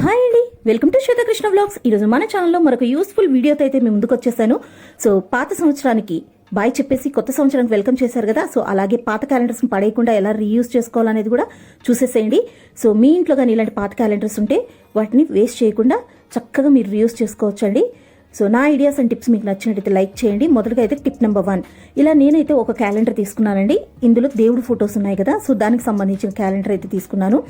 Hi అండి. Welcome to Swetha Krishna blogs ఈరోజు మన ఛానల్లో మరొక యూస్ఫుల్ వీడియోతో అయితే మేము ముందుకు వచ్చేసాను. సో పాత సంవత్సరానికి బాయ్ చెప్పేసి కొత్త సంవత్సరానికి వెల్కమ్ చేశారు కదా. సో అలాగే పాత క్యాలెండర్స్ని పడేయకుండా ఎలా రీయూజ్ చేసుకోవాలనేది కూడా చూసేసేయండి. సో మీ ఇంట్లో కానీ ఇలాంటి పాత క్యాలెండర్స్ ఉంటే వాటిని వేస్ట్ చేయకుండా చక్కగా మీరు రీయూజ్ చేసుకోవచ్చండి. సో నా ఐడియాస్ అండ్ టిప్స్ మీకు నచ్చినట్టయితే లైక్ చేయండి. మొదటగా అయితే టిప్ నెంబర్ వన్ ఇలా నేనైతే ఒక క్యాలెండర్ తీసుకున్నానండి. ఇందులో దేవుడు ఫొటోస్ ఉన్నాయి కదా. సో దానికి సంబంధించిన క్యాలెండర్ అయితే తీసుకున్నాను.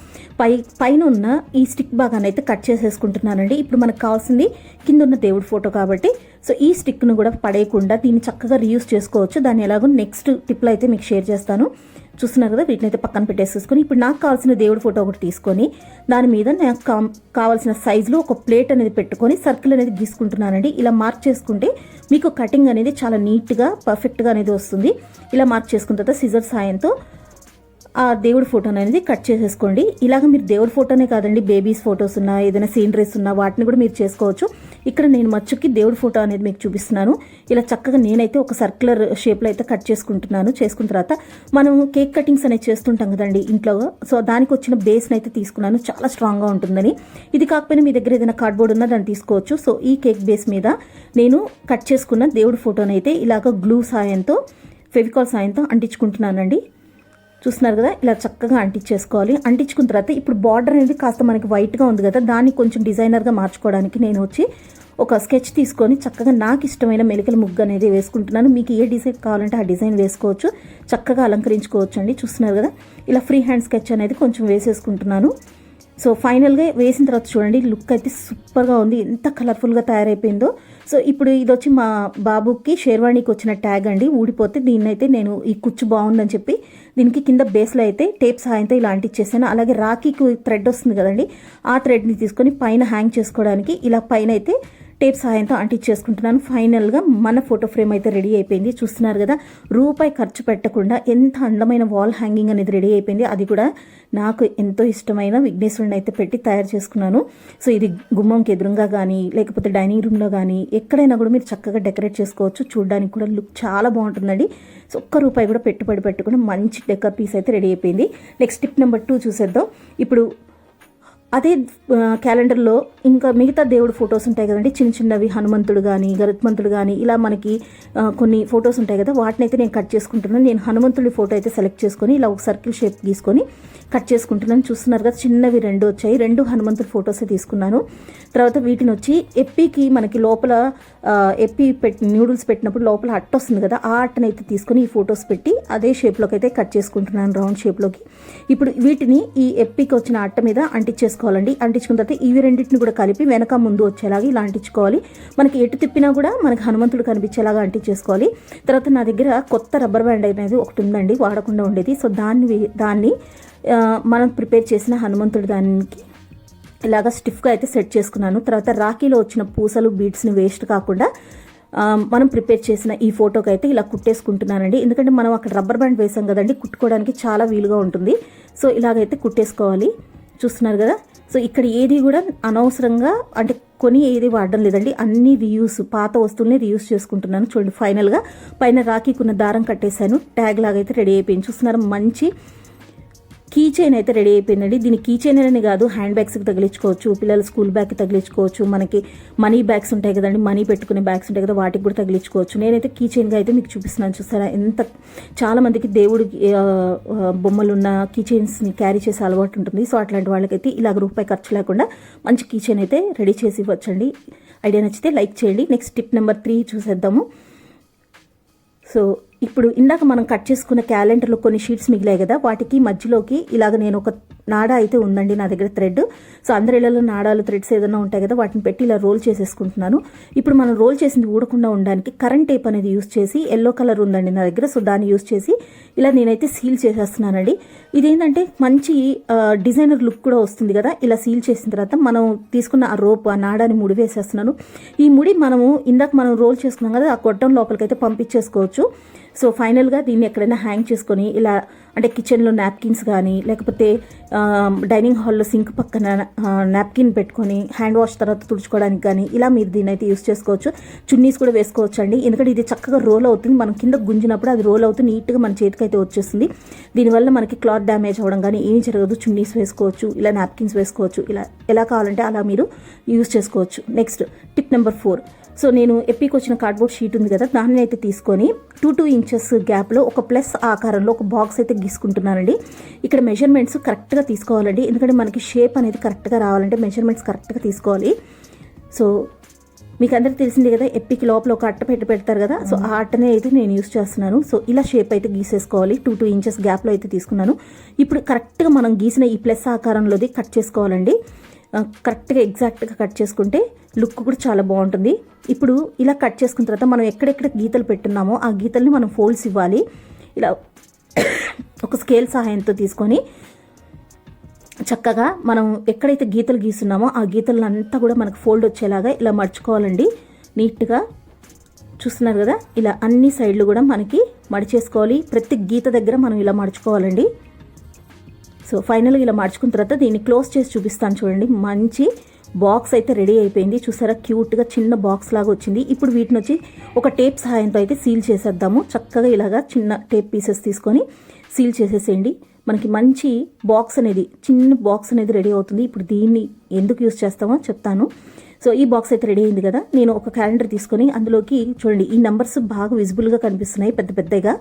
పై పైన ఉన్న ఈ స్టిక్ భాగాన్ని అయితే కట్ చేసేసుకుంటున్నానండి. ఇప్పుడు మనకు కావాల్సింది కింద ఉన్న దేవుడి ఫోటో కాబట్టి. సో ఈ స్టిక్ను కూడా పడేయకుండా దీన్ని చక్కగా రీయూస్ చేసుకోవచ్చు. దాన్ని ఎలాగో నెక్స్ట్ టిప్లో అయితే మీకు షేర్ చేస్తాను. చూస్తున్నారు కదా వీటిని అయితే పక్కన పెట్టేసేసుకొని ఇప్పుడు నాకు కావాల్సిన దేవుడి ఫోటో ఒకటి తీసుకొని దాని మీద నాకు కావాల్సిన సైజులో ఒక ప్లేట్ అనేది పెట్టుకొని సర్కిల్ అనేది గీసుకుంటున్నానండి. ఇలా మార్క్ చేసుకుంటే మీకు కటింగ్ అనేది చాలా నీట్గా పర్ఫెక్ట్గా అనేది వస్తుంది. ఇలా మార్క్ చేసుకున్న తర్వాత సిజర్ సాయంతో ఆ దేవుడి ఫోటోని అనేది కట్ చేసేసుకోండి. ఇలాగ మీరు దేవుడి ఫోటోనే కాదండి బేబీస్ ఫొటోస్ ఉన్నా ఏదైనా సీనరీస్ ఉన్నా వాటిని కూడా మీరు చేసుకోవచ్చు. ఇక్కడ నేను మచ్చుకి దేవుడి ఫోటో అనేది మీకు చూపిస్తున్నాను. ఇలా చక్కగా నేనైతే ఒక సర్క్యులర్ షేప్లో అయితే కట్ చేసుకుంటున్నాను. చేసుకున్న తర్వాత మనం కేక్ కటింగ్స్ అనేది చేస్తుంటాం కదండి ఇంట్లో. సో దానికి వచ్చిన బేస్ని అయితే తీసుకున్నాను. చాలా స్ట్రాంగ్గా ఉంటుందని. ఇది కాకపోయినా మీ దగ్గర ఏదైనా కార్డ్బోర్డ్ ఉన్నా దాన్ని తీసుకోవచ్చు. సో ఈ కేక్ బేస్ మీద నేను కట్ చేసుకున్న దేవుడి ఫోటోని అయితే ఇలాగ గ్లూ సాయంతో ఫెవికాల్ సాయంతో అంటించుకుంటున్నానండి. చూస్తున్నారు కదా ఇలా చక్కగా అంటించేసుకోవాలి. అంటించుకున్న తర్వాత ఇప్పుడు బార్డర్ అనేది కాస్త మనకి వైట్గా ఉంది కదా దాన్ని కొంచెం డిజైనర్గా మార్చుకోవడానికి నేను వచ్చి ఒక స్కెచ్ తీసుకొని చక్కగా నాకు ఇష్టమైన మెలికల ముగ్గు అనేది వేసుకుంటున్నాను. మీకు ఏ డిజైన్ కావాలంటే ఆ డిజైన్ వేసుకోవచ్చు. చక్కగా అలంకరించుకోవచ్చు అండి చూస్తున్నారు కదా ఇలా ఫ్రీ హ్యాండ్ స్కెచ్ అనేది కొంచెం వేసేసుకుంటున్నాను. సో ఫైనల్గా వేసిన తర్వాత చూడండి లుక్ అయితే సూపర్గా ఉంది. ఎంత కలర్ఫుల్గా తయారైపోయిందో. సో ఇప్పుడు ఇది వచ్చి మా బాబుకి షేర్వాణికి వచ్చిన ట్యాగ్ అండి. ఊడిపోతే దీన్ని అయితే నేను ఈ కుచ్చు బాగుందని చెప్పి దీనికి కింద బేస్లో అయితే టేప్ సహాయంతో ఇలా అంటించేసాను అలాగే రాఖీకి థ్రెడ్ వస్తుంది కదండి ఆ థ్రెడ్ని తీసుకొని పైన హ్యాంగ్ చేసుకోవడానికి ఇలా పైన అయితే టేప్ సహాయంతో అంటించేసుకుంటున్నాను. ఫైనల్గా మన ఫోటో ఫ్రేమ్ అయితే రెడీ అయిపోయింది. చూస్తున్నారు కదా రూపాయి ఖర్చు పెట్టకుండా ఎంత అందమైన వాల్ హ్యాంగింగ్ అనేది రెడీ అయిపోయింది. అది కూడా నాకు ఎంతో ఇష్టమైన విఘ్నేశ్వరుని అయితే పెట్టి తయారు చేసుకున్నాను. సో ఇది గుమ్మంకి ఎదురుగా కానీ లేకపోతే డైనింగ్ రూమ్లో కానీ ఎక్కడైనా కూడా మీరు చక్కగా డెకరేట్ చేసుకోవచ్చు. చూడడానికి కూడా లుక్ చాలా బాగుంటుందండి. సో ఒక్క రూపాయి కూడా పెట్టుబడి పెట్టుకుని మంచి డెకర్ పీస్ అయితే రెడీ అయిపోయింది. నెక్స్ట్ టిప్ నెంబర్ టూ చూసేద్దాం. ఇప్పుడు అదే క్యాలెండర్లో ఇంకా మిగతా దేవుడు ఫొటోస్ ఉంటాయి కదండి. చిన్న చిన్నవి హనుమంతుడు కానీ గరుత్మంతుడు కానీ ఇలా మనకి కొన్ని ఫొటోస్ ఉంటాయి కదా. వాటిని అయితే నేను కట్ చేసుకుంటున్నాను. నేను హనుమంతుడి ఫోటో అయితే సెలెక్ట్ చేసుకొని ఇలా ఒక సర్కిల్ షేప్ గీసుకొని కట్ చేసుకుంటున్నాను. చూస్తున్నారు కదా చిన్నవి రెండు వచ్చాయి. రెండు హనుమంతుడి ఫొటోసే తీసుకున్నాను. తర్వాత వీటిని వచ్చి ఎప్పికి మనకి లోపల ఎప్పి పెట్టి న్యూడిల్స్ పెట్టినప్పుడు లోపల అట్ట వస్తుంది కదా ఆ అట్టను అయితే తీసుకొని ఈ ఫొటోస్ పెట్టి అదే షేప్లోకి అయితే కట్ చేసుకుంటున్నాను రౌండ్ షేప్లోకి. ఇప్పుడు వీటిని ఈ ఎప్పికి వచ్చిన అట్ట మీద అంటించేసుకోవాలండి. అంటించుకున్న తర్వాత ఇవి రెండింటిని కూడా కలిపి వెనక ముందు వచ్చేలాగా ఇలా అంటించుకోవాలి. మనకి ఎటు తిప్పినా కూడా మనకి హనుమంతుడు కనిపించేలాగా అంటించేసుకోవాలి. తర్వాత నా దగ్గర కొత్త రబ్బర్ బ్యాండ్ అనేది ఒకటి ఉందండి వాడకుండా ఉండేది. సో దాన్ని దాన్ని మనం ప్రిపేర్ చేసిన హనుమంతుడి దానికి ఇలాగ స్టిఫ్గా అయితే సెట్ చేసుకున్నాను. తర్వాత రాఖీలో వచ్చిన పూసలు బీడ్స్ని వేస్ట్ కాకుండా మనం ప్రిపేర్ చేసిన ఈ ఫోటోకి అయితే ఇలా కుట్టేసుకుంటున్నానండి. ఎందుకంటే మనం అక్కడ రబ్బర్ బ్యాండ్ వేసాం కదండి కుట్టుకోవడానికి చాలా వీలుగా ఉంటుంది. సో ఇలాగైతే కుట్టేసుకోవాలి. చూస్తున్నారు కదా? సో ఇక్కడ ఏది కూడా అనవసరంగా అంటే కొని ఏది వాడడం లేదండి. అన్ని రీయూస్ పాత వస్తువుల్ని రీయూస్ చేసుకుంటున్నాను. చూడండి ఫైనల్గా పైన రాఖీకున్న దారం కట్టేశాను. ట్యాగ్ లాగా అయితే రెడీ అయిపోయింది. చూస్తున్నారు? మంచి కీ చైన్ అయితే రెడీ అయిపోయిందండి. దీని కీ చైన్ అని కాదు హ్యాండ్ బ్యాగ్స్కి తగిలించుకోవచ్చు పిల్లల స్కూల్ బ్యాగ్కి తగిలించుకోవచ్చు మనకి మనీ బ్యాగ్స్ ఉంటాయి కదండి మనీ పెట్టుకునే బ్యాగ్స్ ఉంటాయి కదా వాటికి కూడా తగిలించుకోవచ్చు. నేనైతే కీ చైన్గా అయితే మీకు చూపిస్తున్నాను చూస్తారా ఎంత చాలామందికి దేవుడి బొమ్మలు ఉన్న కీ చైన్స్ని క్యారీ చేసే అలవాటు ఉంటుంది. సో అట్లాంటి వాళ్ళకైతే ఇలాగ రూపాయి ఖర్చు లేకుండా మంచి కీ చైన్ అయితే రెడీ చేసి ఇవ్వచ్చండి. ఐడియా నచ్చితే లైక్ చేయండి. నెక్స్ట్ టిప్ నెంబర్ త్రీ చూసేద్దాము. సో ఇప్పుడు ఇందాక మనం కట్ చేసుకున్న క్యాలెండర్లో కొన్ని షీట్స్ మిగిలాయి కదా వాటికి మధ్యలోకి ఇలాగ నేను ఒక నాడ అయితే ఉందండి నా దగ్గర థ్రెడ్. సో అందరి ఇళ్ళలో నాడాలు థ్రెడ్స్ ఏదైనా ఉంటాయి కదా వాటిని పెట్టి ఇలా రోల్ చేసేసుకుంటున్నాను. ఇప్పుడు మనం రోల్ చేసింది ఊడకుండా ఉండడానికి కరెంట్ టేప్ అనేది యూస్ చేసి ఎల్లో కలర్ ఉందండి నా దగ్గర సో దాన్ని యూస్ చేసి ఇలా నేనైతే సీల్ చేసేస్తున్నానండి. ఇదేంటంటే మంచి డిజైనర్ లుక్ కూడా వస్తుంది కదా ఇలా సీల్ చేసిన తర్వాత మనం తీసుకున్న ఆ రోప్ ఆ నాడాని ముడి వేసేస్తున్నాను. ఈ ముడి మనము ఇందాక మనం రోల్ చేసుకున్నాం కదా ఆ కొట్టం లోపలికైతే పంపించేసుకోవచ్చు. సో ఫైనల్గా దీన్ని ఎక్కడైనా హ్యాంగ్ చేసుకొని ఇలా అంటే కిచెన్లో నాప్కిన్స్ కానీ లేకపోతే డైనింగ్ హాల్లో సింక్ పక్కన నాప్కిన్ పెట్టుకొని హ్యాండ్ వాష్ తర్వాత తుడుచుకోవడానికి కానీ ఇలా మీరు దీన్ని అయితే యూస్ చేసుకోవచ్చు. చున్నీస్ కూడా వేసుకోవచ్చు అండి ఎందుకంటే ఇది చక్కగా రోల్ అవుతుంది. మనం కింద గుంజినప్పుడు అది రోల్ అవుతుంది నీట్గా మన చేతికి అయితే వచ్చేస్తుంది. దీనివల్ల మనకి క్లాత్ డ్యామేజ్ అవ్వడం కానీ ఏం జరగదు. చున్నీస్ వేసుకోవచ్చు ఇలా నాప్కిన్స్ వేసుకోవచ్చు. ఇలా ఎలా కావాలంటే అలా మీరు యూస్ చేసుకోవచ్చు. Next tip number four. So నేను ఎప్పికి వచ్చిన కార్డ్బోర్డ్ షీట్ ఉంది కదా దాన్ని అయితే తీసుకొని టూ టూ ఇంచెస్ గ్యాప్లో ఒక ప్లస్ ఆకారంలో ఒక బాక్స్ అయితే గీసుకుంటున్నానండి. ఇక్కడ మెజర్మెంట్స్ కరెక్ట్గా తీసుకోవాలండి. ఎందుకంటే మనకి షేప్ అనేది కరెక్ట్గా రావాలంటే మెజర్మెంట్స్ కరెక్ట్గా తీసుకోవాలి. సో మీకు అందరికి తెలిసిందే కదా ఎప్పికి లోపల ఒక అట్ట పెట్టి పెడతారు కదా సో ఆ అట్టనే అయితే నేను యూస్ చేస్తున్నాను. సో ఇలా షేప్ అయితే గీసేసుకోవాలి. టూ టూ ఇంచెస్ గ్యాప్లో అయితే తీసుకున్నాను. ఇప్పుడు కరెక్ట్గా మనం గీసిన ఈ ప్లస్ ఆకారంలోది కట్ చేసుకోవాలండి. కరెక్ట్గా ఎగ్జాక్ట్గా కట్ చేసుకుంటే లుక్ కూడా చాలా బాగుంటుంది. ఇప్పుడు ఇలా కట్ చేసుకున్న తర్వాత మనం ఎక్కడెక్కడ గీతలు పెట్టున్నామో ఆ గీతల్ని మనం ఫోల్డ్స్ ఇవ్వాలి. ఇలా ఒక స్కేల్ సహాయంతో తీసుకొని చక్కగా మనం ఎక్కడైతే గీతలు గీస్తున్నామో ఆ గీతలంతా కూడా మనకు ఫోల్డ్ వచ్చేలాగా ఇలా మడుచుకోవాలండి. నీట్గా చూస్తున్నారు కదా? ఇలా అన్ని సైడ్లు కూడా మనకి మడిచేసుకోవాలి. ప్రతి గీత దగ్గర మనం ఇలా మడుచుకోవాలండి. సో ఫైనల్గా ఇలా మడుచుకున్న తర్వాత దీన్ని క్లోజ్ చేసి చూపిస్తాను చూడండి. మంచి బాక్స్ అయితే రెడీ అయిపోయింది. చూసారా? క్యూట్గా చిన్న బాక్స్ లాగా వచ్చింది. ఇప్పుడు వీటిని వచ్చి ఒక టేప్ సహాయంతో అయితే సీల్ చేసేద్దాము. చక్కగా ఇలాగా చిన్న టేప్ పీసెస్ తీసుకొని సీల్ చేసేసేయండి. మనకి మంచి బాక్స్ అనేది చిన్న బాక్స్ అనేది రెడీ అవుతుంది. ఇప్పుడు దీన్ని ఎందుకు యూస్ చేస్తామో చెప్తాను. సో ఈ బాక్స్ అయితే రెడీ అయింది కదా? నేను ఒక క్యాలెండర్ తీసుకొని అందులోకి చూడండి ఈ నెంబర్స్ బాగా విజిబుల్గా కనిపిస్తున్నాయి పెద్ద పెద్దగా.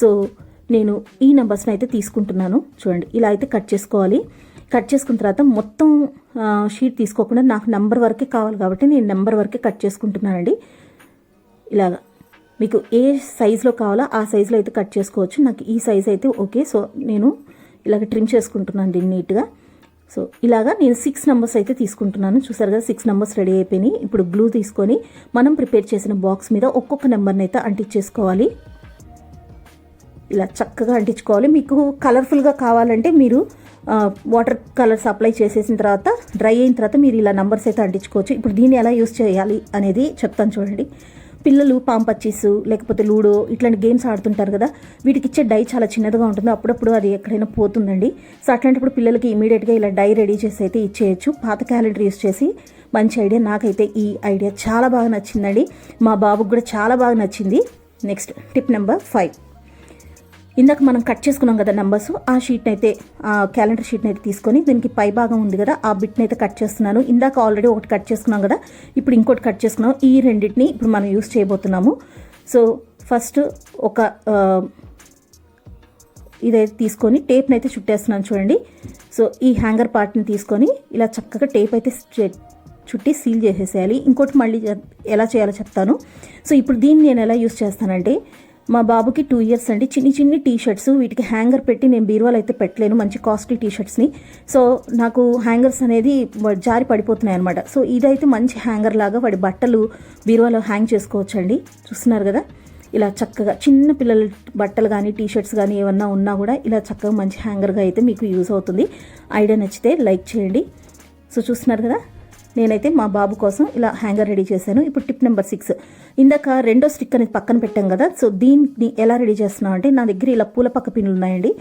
సో నేను ఈ నెంబర్స్ని అయితే తీసుకుంటున్నాను. చూడండి ఇలా అయితే కట్ చేసుకోవాలి. కట్ చేసుకున్న తర్వాత మొత్తం షీట్ తీసుకోకుండా నాకు నెంబర్ వరకే కావాలి కాబట్టి నేను నెంబర్ వరకే కట్ చేసుకుంటున్నానండి. ఇలాగా. మీకు ఏ సైజులో కావాలో ఆ సైజులో అయితే కట్ చేసుకోవచ్చు. నాకు ఈ సైజ్ అయితే ఓకే. సో నేను ఇలాగ ట్రిమ్ చేసుకుంటున్నాను దీన్ని నీట్గా. సో ఇలాగా నేను సిక్స్ నెంబర్స్ అయితే తీసుకుంటున్నాను. చూసారు కదా సిక్స్ నెంబర్స్ రెడీ అయిపోయినాయి. ఇప్పుడు గ్లూ తీసుకొని మనం ప్రిపేర్ చేసిన బాక్స్ మీద ఒక్కొక్క నెంబర్ని అయితే అంటించేసుకోవాలి. ఇలా చక్కగా అంటించుకోవాలి. మీకు కలర్ఫుల్గా కావాలంటే మీరు వాటర్ కలర్స్ అప్లై చేసేసిన తర్వాత డ్రై అయిన తర్వాత మీరు ఇలా నంబర్స్ అయితే అంటించుకోవచ్చు. ఇప్పుడు దీన్ని ఎలా యూస్ చేయాలి అనేది చెప్తాను చూడండి. పిల్లలు పాంపచ్చీస్ లేకపోతే లూడో ఇట్లాంటి గేమ్స్ ఆడుతుంటారు కదా వీటికి ఇచ్చే డై చాలా చిన్నదిగా ఉంటుంది అప్పుడప్పుడు అది ఎక్కడైనా పోతుందండి. సో అట్లాంటప్పుడు పిల్లలకి ఇమీడియట్గా ఇలా డై రెడీ చేసి అయితే ఇచ్చేయచ్చు. పాత క్యాలెండర్ యూస్ చేసి మంచి ఐడియా. నాకైతే ఈ ఐడియా చాలా బాగా నచ్చిందండి. మా బాబుకి కూడా చాలా బాగా నచ్చింది. Next tip number five. ఇందాక మనం కట్ చేసుకున్నాం కదా నంబర్స్ ఆ షీట్ని అయితే ఆ క్యాలెండర్ షీట్ని అయితే తీసుకొని దీనికి పై భాగం ఉంది కదా ఆ బిట్ని అయితే కట్ చేస్తున్నాను. ఇందాక ఆల్రెడీ ఒకటి కట్ చేసుకున్నాం కదా ఇప్పుడు ఇంకోటి కట్ చేసుకున్నాం. ఈ రెండింటిని ఇప్పుడు మనం యూస్ చేయబోతున్నాము. సో ఫస్ట్ ఒక ఇదైతే తీసుకొని టేప్ని అయితే చుట్టేస్తున్నాను చూడండి. సో ఈ హ్యాంగర్ పార్ట్ని తీసుకొని ఇలా చక్కగా టేప్ అయితే చుట్టి సీల్ చేసేసేయాలి. ఇంకోటి మళ్ళీ ఎలా చేయాలో చెప్తాను. సో ఇప్పుడు దీన్ని నేను ఎలా యూస్ చేస్తానంటే మా బాబుకి టూ ఇయర్స్ అండి. చిన్ని చిన్ని టీ షర్ట్స్ వీటికి హ్యాంగర్ పెట్టి నేను బీరువాలో అయితే పెట్టలేను. మంచి కాస్ట్లీ టీ షర్ట్స్ని సో నాకు హ్యాంగర్స్ అనేది జారి పడిపోతున్నాయి అనమాట సో ఇదైతే మంచి హ్యాంగర్ లాగా వాడి బట్టలు బీరువాలో హ్యాంగ్ చేసుకోవచ్చండి. చూస్తున్నారు కదా? ఇలా చక్కగా చిన్న పిల్లల బట్టలు కానీ టీ షర్ట్స్ కానీ ఏమన్నా ఉన్నా కూడా ఇలా చక్కగా మంచి హ్యాంగర్గా అయితే మీకు యూజ్ అవుతుంది. ఐడియా నచ్చితే లైక్ చేయండి. సో చూస్తున్నారు కదా? నేనైతే మా బాబు కోసం ఇలా హ్యాంగర్ రెడీ చేశాను. ఇప్పుడు టిప్ నెంబర్ సిక్స్. ఇందాక రెండో స్టిక్ అనేది పక్కన పెట్టాం కదా సో దీన్ని ఎలా రెడీ చేస్తున్నాం అంటే నా దగ్గర ఇలా పూల పక్క పిన్నులు ఉన్నాయండి.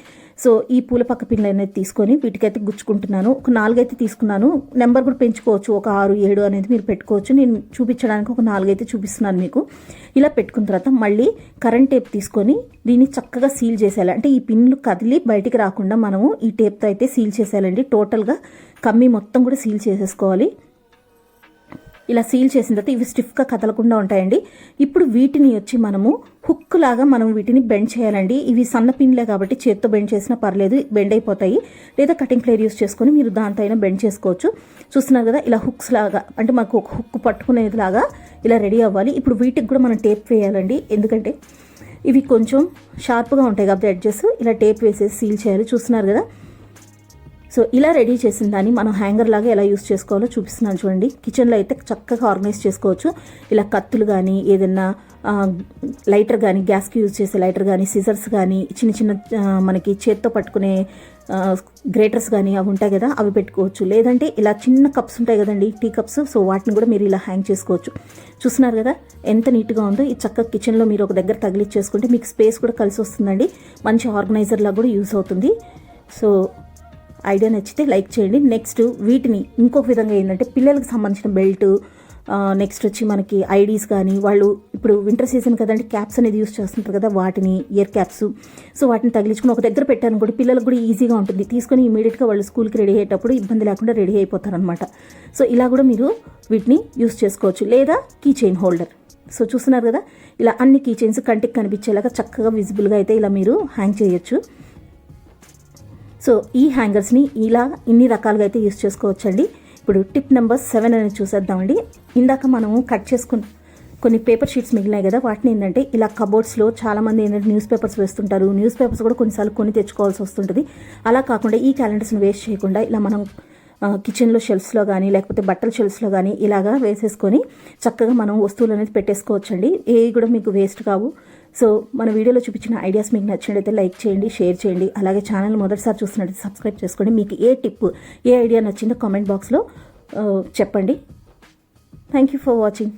సో ఈ పూల పక్క పిన్నులు అనేది తీసుకొని వీటికైతే గుచ్చుకుంటున్నాను. ఒక నాలుగైతే తీసుకున్నాను. నెంబర్ కూడా పెంచుకోవచ్చు. ఒక ఆరు ఏడు అనేది మీరు పెట్టుకోవచ్చు. నేను చూపించడానికి ఒక నాలుగైతే చూపిస్తున్నాను మీకు. ఇలా పెట్టుకున్న తర్వాత మళ్ళీ కరెంట్ టేప్ తీసుకొని దీన్ని చక్కగా సీల్ చేసేయాలి. అంటే ఈ పిన్లు కదిలి బయటికి రాకుండా మనము ఈ టేప్తో అయితే సీల్ చేసేయాలండి. టోటల్గా కమ్మి మొత్తం కూడా సీల్ చేసేసుకోవాలి. ఇలా సీల్ చేసిన తర్వాత ఇవి స్టిఫ్గా కదలకుండా ఉంటాయండి. ఇప్పుడు వీటిని వచ్చి మనము హుక్ లాగా మనం వీటిని బెండ్ చేయాలండి. ఇవి సన్న పిన్లే కాబట్టి చేత్తో బెండ్ చేసినా పర్లేదు బెండ్ అయిపోతాయి. లేదా కటింగ్ ప్లేయర్ యూస్ చేసుకొని మీరు దాంతో అయినా బెండ్ చేసుకోవచ్చు. చూస్తున్నారు కదా ఇలా హుక్స్ లాగా అంటే మాకు ఒక హుక్ పట్టుకునేది లాగా ఇలా రెడీ అవ్వాలి. ఇప్పుడు వీటికి కూడా మనం టేప్ వేయాలండి. ఎందుకంటే ఇవి కొంచెం షార్ప్గా ఉంటాయి కాబట్టి అడ్జస్ట్. ఇలా టేప్ వేసేసి సీల్ చేయాలి. చూస్తున్నారు కదా సో ఇలా రెడీ చేసిన దాన్ని మనం హ్యాంగర్ లాగా ఎలా యూస్ చేసుకోవాలో చూపిస్తున్నాను చూడండి. కిచెన్లో అయితే చక్కగా ఆర్గనైజ్ చేసుకోవచ్చు. ఇలా కత్తులు కానీ ఏదైనా లైటర్ కానీ గ్యాస్కి యూజ్ చేసే లైటర్ కానీ సిజర్స్ కానీ చిన్న చిన్న మనకి చేత్తో పట్టుకునే గ్రేటర్స్ కానీ అవి ఉంటాయి కదా అవి పెట్టుకోవచ్చు. లేదంటే ఇలా చిన్న కప్స్ ఉంటాయి కదండి టీ కప్స్. సో వాటిని కూడా మీరు ఇలా హ్యాంగ్ చేసుకోవచ్చు. చూస్తున్నారు కదా ఎంత నీట్గా ఉందో. ఈ చక్క కిచెన్లో మీరు ఒక దగ్గర తగిలిచ్చేసుకుంటే మీకు స్పేస్ కూడా కలిసి వస్తుందండి. మంచి ఆర్గనైజర్లా కూడా యూస్ అవుతుంది. సో ఐడియా నచ్చితే లైక్ చేయండి. నెక్స్ట్ వీటిని ఇంకొక విధంగా ఏంటంటే పిల్లలకు సంబంధించిన బెల్ట్ నెక్స్ట్ వచ్చి మనకి ఐడీస్ కానీ వాళ్ళు ఇప్పుడు వింటర్ సీజన్ కదండి క్యాప్స్ అనేది యూస్ చేస్తుంటారు కదా వాటిని ఇయర్ క్యాప్స్. సో వాటిని తగిలించుకుని ఒక దగ్గర పెట్టాను కూడా పిల్లలకు కూడా ఈజీగా ఉంటుంది. తీసుకొని ఇమీడియట్గా వాళ్ళు స్కూల్కి రెడీ అయ్యేటప్పుడు ఇబ్బంది లేకుండా రెడీ అయిపోతారనమాట సో ఇలా కూడా మీరు వీటిని యూస్ చేసుకోవచ్చు. లేదా కీ చైన్ హోల్డర్. సో చూస్తున్నారు కదా ఇలా అన్ని కీ చైన్స్ కంటికి కనిపించేలాగా చక్కగా విజిబుల్గా అయితే ఇలా మీరు హ్యాంగ్ చేయొచ్చు. సో ఈ హ్యాంగర్స్ని ఇలా ఇన్ని రకాలుగా అయితే యూస్ చేసుకోవచ్చండి. ఇప్పుడు టిప్ నెంబర్ సెవెన్ అనేది చూసేద్దామండి. ఇందాక మనము కట్ చేసుకున్న కొన్ని పేపర్ షీట్స్ మిగిలినాయి కదా వాటిని ఏంటంటే ఇలా కబోర్డ్స్లో చాలామంది ఏంటంటే న్యూస్ పేపర్స్ వేస్తుంటారు. న్యూస్ పేపర్స్ కూడా కొన్నిసార్లు కొని తెచ్చుకోవాల్సి వస్తుంటుంది. అలా కాకుండా ఈ క్యాలెండర్స్ని వేస్ట్ చేయకుండా ఇలా మనం కిచెన్లో షెల్ఫ్స్లో కానీ లేకపోతే బట్టల షెల్ఫ్స్లో కానీ ఇలాగా వేసేసుకొని చక్కగా మనం వస్తువులు అనేది పెట్టేసుకోవచ్చండి. ఏవి కూడా మీకు వేస్ట్ కావు. సో మన వీడియోలో చూపించిన ఐడియాస్ మీకు నచ్చినట్లయితే లైక్ చేయండి షేర్ చేయండి. అలాగే ఛానల్ మొదటిసారి చూస్తున్నట్లయితే సబ్స్క్రైబ్ చేసుకోండి మీకు ఏ టిప్ ఏ ఐడియా నచ్చిందో కామెంట్ బాక్స్లో చెప్పండి. Thank you for watching